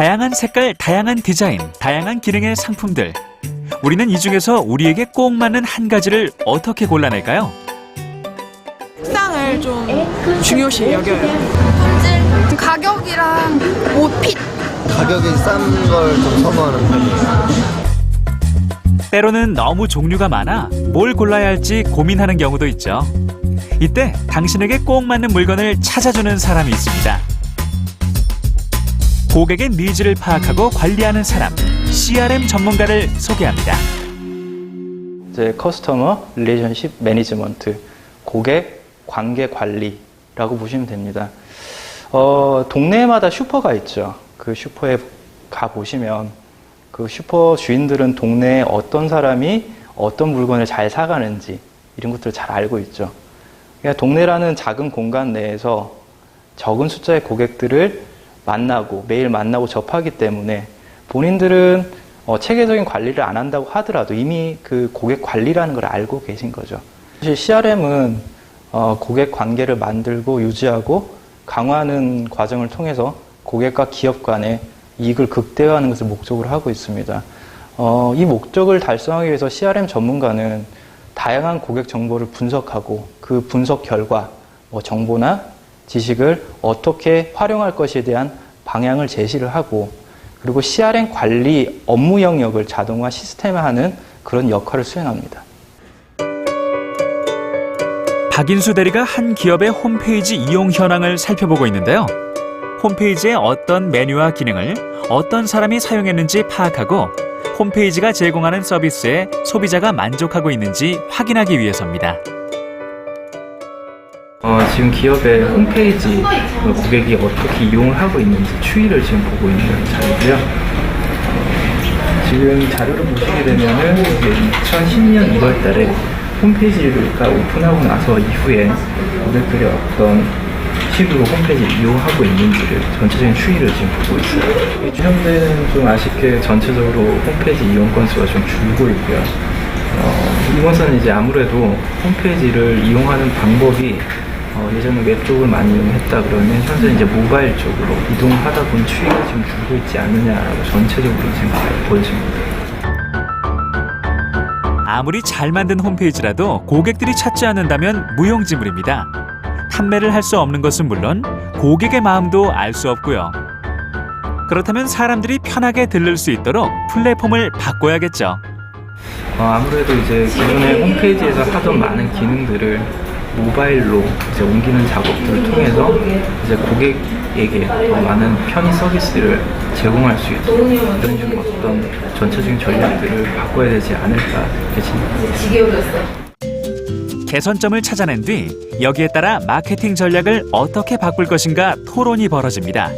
다양한 색깔, 다양한 디자인, 다양한 기능의 상품들. 우리는 이 중에서 우리에게 꼭 맞는 한 가지를 어떻게 골라낼까요? 색상을 좀 중요시 여겨요. 품질, 가격이랑 옷 핏. 가격이 싼 걸 좀 선호하는 편이에요. 때로는 너무 종류가 많아 뭘 골라야 할지 고민하는 경우도 있죠. 이때 당신에게 꼭 맞는 물건을 찾아주는 사람이 있습니다. 고객의 니즈를 파악하고 관리하는 사람, CRM 전문가를 소개합니다. 이제 커스터머 릴레이션십 매니지먼트, 고객 관계 관리라고 보시면 됩니다. 어, 동네마다 슈퍼가 있죠. 그 슈퍼에 가 보시면 그 슈퍼 주인들은 동네에 어떤 사람이 어떤 물건을 잘 사가는지 이런 것들을 잘 알고 있죠. 그러니까 동네라는 작은 공간 내에서 적은 숫자의 고객들을 만나고 매일 만나고 접하기 때문에 본인들은 어, 체계적인 관리를 안 한다고 하더라도 이미 그 고객 관리라는 걸 알고 계신 거죠. 사실 CRM은 어, 고객 관계를 만들고 유지하고 강화하는 과정을 통해서 고객과 기업 간의 이익을 극대화하는 것을 목적으로 하고 있습니다. 어, 이 목적을 달성하기 위해서 CRM 전문가는 다양한 고객 정보를 분석하고 그 분석 결과 뭐 정보나 지식을 어떻게 활용할 것에 대한 방향을 제시를 하고 그리고 CRM 관리 업무 영역을 자동화 시스템화하는 그런 역할을 수행합니다. 박인수 대리가 한 기업의 홈페이지 이용 현황을 살펴보고 있는데요. 홈페이지의 어떤 메뉴와 기능을 어떤 사람이 사용했는지 파악하고 홈페이지가 제공하는 서비스에 소비자가 만족하고 있는지 확인하기 위해서입니다. 어, 지금 기업의 홈페이지 어, 고객이 어떻게 이용을 하고 있는지 추이를 지금 보고 있는 자료고요. 어, 지금 자료를 보시게 되면은 2010년 2월 달에 홈페이지가 오픈하고 나서 이후에 고객들이 어떤 식으로 홈페이지를 이용하고 있는지를 전체적인 추이를 지금 보고 있어요. 이 현재는 좀 아쉽게 전체적으로 홈페이지 이용 건수가 좀 줄고 있고요. 어, 이것은 이제 아무래도 홈페이지를 이용하는 방법이 어, 예전에 웹 쪽을 많이 이용했다 그러면 현재 이제 모바일 쪽으로 이동하다 보니 추이가 지금 줄고 있지 않느냐라고 전체적으로 지금 보여집니다. 아무리 잘 만든 홈페이지라도 고객들이 찾지 않는다면 무용지물입니다. 판매를 할 수 없는 것은 물론 고객의 마음도 알 수 없고요. 그렇다면 사람들이 편하게 들를 수 있도록 플랫폼을 바꿔야겠죠. 어, 아무래도 이제 기존의 홈페이지에서 하던 많은 기능들을 모바일로 이제 옮기는 작업들을 통해서 이제 고객에게 더 많은 편의 서비스를 제공할 수 있도록 이런 좀 어떤 전체적인 전략들을 바꿔야 되지 않을까 생각합니다. 개선점을 찾아낸 뒤 여기에 따라 마케팅 전략을 어떻게 바꿀 것인가 토론이 벌어집니다.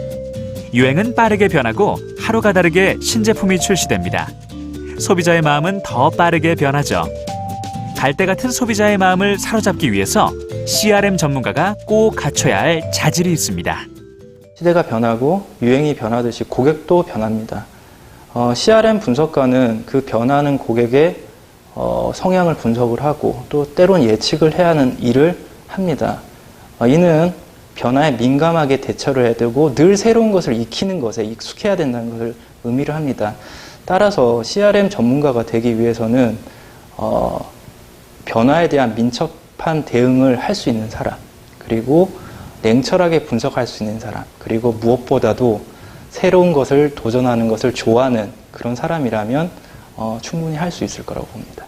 유행은 빠르게 변하고 하루가 다르게 신제품이 출시됩니다. 소비자의 마음은 더 빠르게 변하죠. 갈대 같은 소비자의 마음을 사로잡기 위해서 CRM 전문가가 꼭 갖춰야 할 자질이 있습니다. 시대가 변하고 유행이 변하듯이 고객도 변합니다. 어, CRM 분석가는 그 변하는 고객의 어, 성향을 분석을 하고 또 때론 예측을 해야 하는 일을 합니다. 어, 이는 변화에 민감하게 대처를 해야 되고 늘 새로운 것을 익히는 것에 익숙해야 된다는 것을 의미를 합니다. 따라서 CRM 전문가가 되기 위해서는 어, 변화에 대한 민첩한 대응을 할 수 있는 사람, 그리고 냉철하게 분석할 수 있는 사람, 그리고 무엇보다도 새로운 것을 도전하는 것을 좋아하는 그런 사람이라면 어, 충분히 할 수 있을 거라고 봅니다.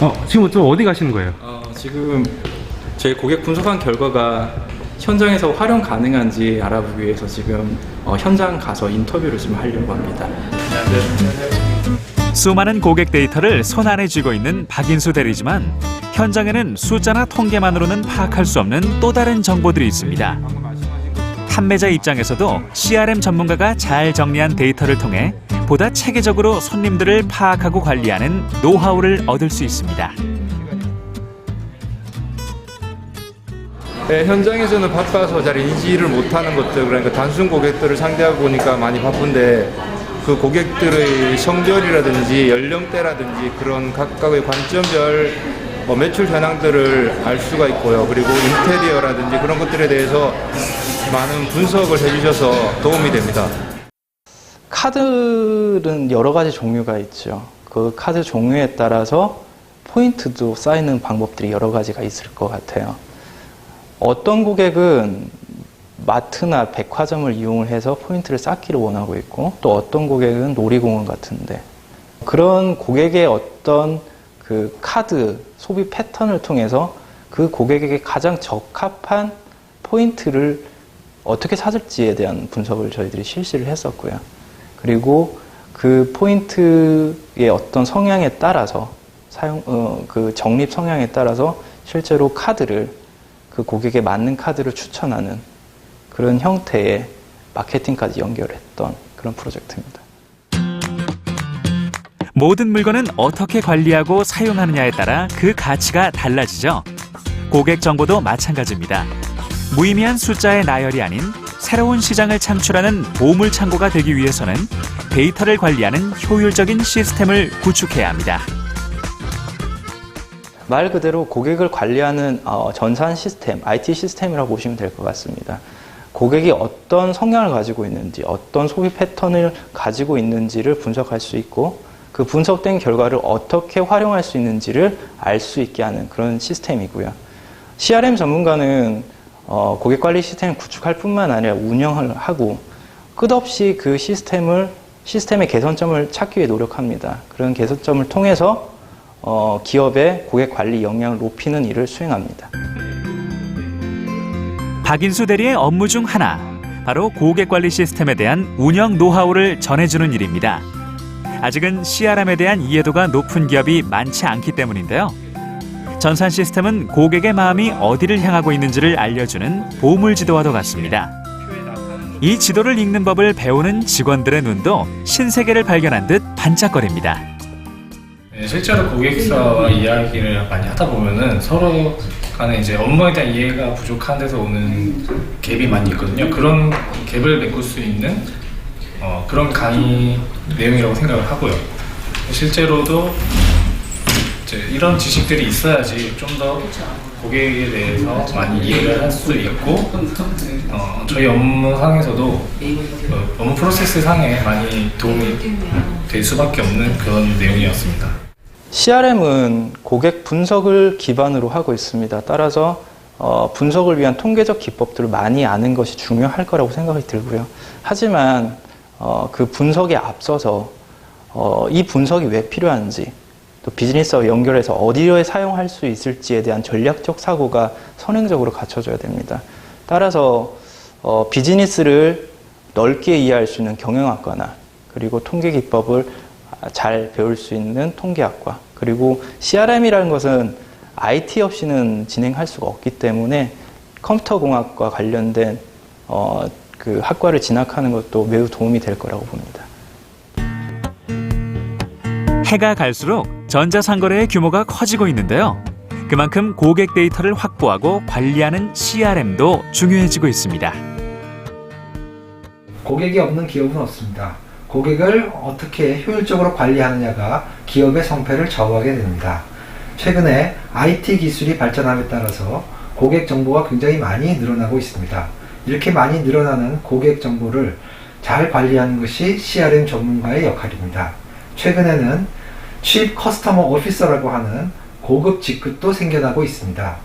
어, 지금 좀 어디 가시는 거예요? 어, 지금 저희 고객 분석한 결과가 현장에서 활용 가능한지 알아보기 위해서 지금 어, 현장 가서 인터뷰를 좀 하려고 합니다. 수많은 고객 데이터를 손안에 쥐고 있는 박인수 대리지만 현장에는 숫자나 통계만으로는 파악할 수 없는 또 다른 정보들이 있습니다. 판매자 입장에서도 CRM 전문가가 잘 정리한 데이터를 통해 보다 체계적으로 손님들을 파악하고 관리하는 노하우를 얻을 수 있습니다. 네, 현장에서는 바빠서 잘 인지를 못하는 것들 그러니까 단순 고객들을 상대하고 보니까 많이 바쁜데 그 고객들의 성별이라든지 연령대라든지 그런 각각의 관점별 뭐 매출 현황들을 알 수가 있고요. 그리고 인테리어라든지 그런 것들에 대해서 많은 분석을 해주셔서 도움이 됩니다. 카드는 여러 가지 종류가 있죠. 그 카드 종류에 따라서 포인트도 쌓이는 방법들이 여러 가지가 있을 것 같아요. 어떤 고객은 마트나 백화점을 이용을 해서 포인트를 쌓기를 원하고 있고 또 어떤 고객은 놀이공원 같은데 그런 고객의 어떤 그 카드 소비 패턴을 통해서 그 고객에게 가장 적합한 포인트를 어떻게 찾을지에 대한 분석을 저희들이 실시를 했었고요. 그리고 그 포인트의 어떤 성향에 따라서 사용 어, 그 적립 성향에 따라서 실제로 카드를 그 고객에 맞는 카드를 추천하는 그런 형태의 마케팅까지 연결했던 그런 프로젝트입니다. 모든 물건은 어떻게 관리하고 사용하느냐에 따라 그 가치가 달라지죠. 고객 정보도 마찬가지입니다. 무의미한 숫자의 나열이 아닌 새로운 시장을 창출하는 보물 창고가 되기 위해서는 데이터를 관리하는 효율적인 시스템을 구축해야 합니다. 말 그대로 고객을 관리하는 어, 전산 시스템, IT 시스템이라고 보시면 될 것 같습니다. 고객이 어떤 성향을 가지고 있는지, 어떤 소비 패턴을 가지고 있는지를 분석할 수 있고, 그 분석된 결과를 어떻게 활용할 수 있는지를 알 수 있게 하는 그런 시스템이고요. CRM 전문가는 어, 고객 관리 시스템을 구축할 뿐만 아니라 운영을 하고 끝없이 그 시스템을 시스템의 개선점을 찾기 위해 노력합니다. 그런 개선점을 통해서 어, 기업의 고객 관리 역량을 높이는 일을 수행합니다. 박인수 대리의 업무 중 하나, 바로 고객 관리 시스템에 대한 운영 노하우를 전해주는 일입니다. 아직은 CRM에 대한 이해도가 높은 기업이 많지 않기 때문인데요. 전산 시스템은 고객의 마음이 어디를 향하고 있는지를 알려주는 보물 지도와도 같습니다. 이 지도를 읽는 법을 배우는 직원들의 눈도 신세계를 발견한 듯 반짝거립니다. 네, 실제로 고객사와 이야기를 많이 하다 보면은 서로 간에 이제 업무에 대한 이해가 부족한 데서 오는 갭이 많이 있거든요. 그런 갭을 메꿀 수 있는 어, 그런 강의 내용이라고 생각을 하고요. 실제로도 이제 이런 지식들이 있어야지 좀 더 고객에 대해서 많이 이해를 할 수 있고 어, 저희 업무 상에서도 어, 업무 프로세스 상에 많이 도움이 될 수밖에 없는 그런 내용이었습니다. CRM은 고객 분석을 기반으로 하고 있습니다. 따라서 어, 분석을 위한 통계적 기법들을 많이 아는 것이 중요할 거라고 생각이 들고요. 하지만 어, 그 분석에 앞서서 어, 이 분석이 왜 필요한지 또 비즈니스와 연결해서 어디에 사용할 수 있을지에 대한 전략적 사고가 선행적으로 갖춰져야 됩니다. 따라서 어, 비즈니스를 넓게 이해할 수 있는 경영학과나 그리고 통계 기법을 잘 배울 수 있는 통계학과 그리고 CRM이라는 것은 IT 없이는 진행할 수가 없기 때문에 컴퓨터 공학과 관련된 어, 그 학과를 진학하는 것도 매우 도움이 될 거라고 봅니다. 해가 갈수록 전자상거래의 규모가 커지고 있는데요. 그만큼 고객 데이터를 확보하고 관리하는 CRM도 중요해지고 있습니다. 고객이 없는 기업은 없습니다. 고객을 어떻게 효율적으로 관리하느냐가 기업의 성패를 좌우하게 됩니다. 최근에 IT 기술이 발전함에 따라서 고객 정보가 굉장히 많이 늘어나고 있습니다. 이렇게 많이 늘어나는 고객 정보를 잘 관리하는 것이 CRM 전문가의 역할입니다. 최근에는 Chief Customer Officer라고 하는 고급 직급도 생겨나고 있습니다.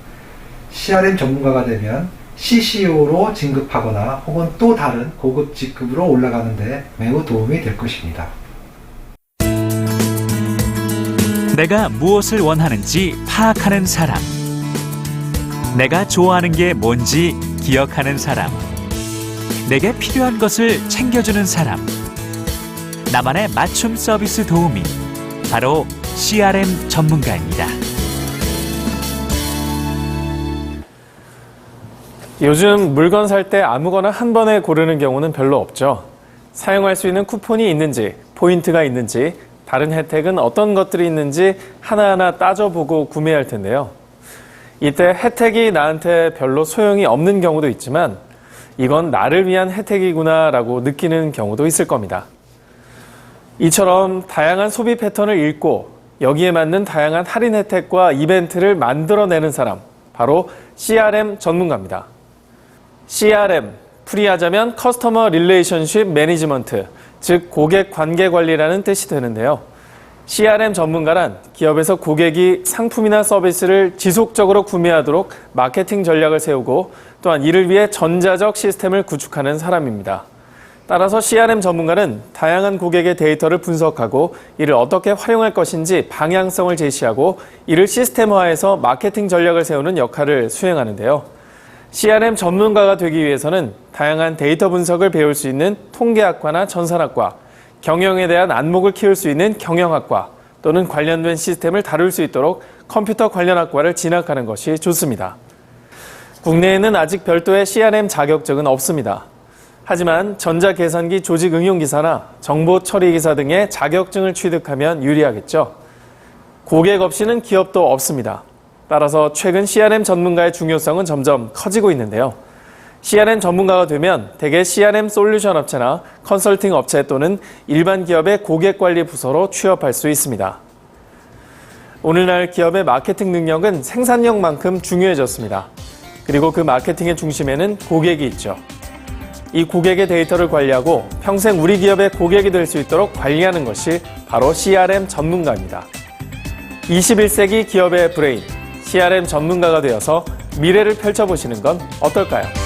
CRM 전문가가 되면 CCO로 진급하거나 혹은 또 다른 고급 직급으로 올라가는데 매우 도움이 될 것입니다. 내가 무엇을 원하는지 파악하는 사람. 내가 좋아하는 게 뭔지 기억하는 사람. 내게 필요한 것을 챙겨주는 사람. 나만의 맞춤 서비스 도우미. 바로 CRM 전문가입니다. 요즘 물건 살 때 아무거나 한 번에 고르는 경우는 별로 없죠. 사용할 수 있는 쿠폰이 있는지, 포인트가 있는지, 다른 혜택은 어떤 것들이 있는지 하나하나 따져보고 구매할 텐데요. 이때 혜택이 나한테 별로 소용이 없는 경우도 있지만 이건 나를 위한 혜택이구나라고 느끼는 경우도 있을 겁니다. 이처럼 다양한 소비 패턴을 읽고 여기에 맞는 다양한 할인 혜택과 이벤트를 만들어내는 사람, 바로 CRM 전문가입니다. CRM, 풀이하자면 커스터머 릴레이션십 매니지먼트, 즉 고객 관계 관리라는 뜻이 되는데요. CRM 전문가란 기업에서 고객이 상품이나 서비스를 지속적으로 구매하도록 마케팅 전략을 세우고 또한 이를 위해 전자적 시스템을 구축하는 사람입니다. 따라서 CRM 전문가는 다양한 고객의 데이터를 분석하고 이를 어떻게 활용할 것인지 방향성을 제시하고 이를 시스템화해서 마케팅 전략을 세우는 역할을 수행하는데요. CRM 전문가가 되기 위해서는 다양한 데이터 분석을 배울 수 있는 통계학과나 전산학과, 경영에 대한 안목을 키울 수 있는 경영학과 또는 관련된 시스템을 다룰 수 있도록 컴퓨터 관련 학과를 진학하는 것이 좋습니다. 국내에는 아직 별도의 CRM 자격증은 없습니다. 하지만 전자계산기 조직 응용기사나 정보 처리기사 등의 자격증을 취득하면 유리하겠죠. 고객 없이는 기업도 없습니다. 따라서 최근 CRM 전문가의 중요성은 점점 커지고 있는데요. CRM 전문가가 되면 대개 CRM 솔루션 업체나 컨설팅 업체 또는 일반 기업의 고객 관리 부서로 취업할 수 있습니다. 오늘날 기업의 마케팅 능력은 생산력만큼 중요해졌습니다. 그리고 그 마케팅의 중심에는 고객이 있죠. 이 고객의 데이터를 관리하고 평생 우리 기업의 고객이 될 수 있도록 관리하는 것이 바로 CRM 전문가입니다. 21세기 기업의 브레인, CRM 전문가가 되어서 미래를 펼쳐보시는 건 어떨까요?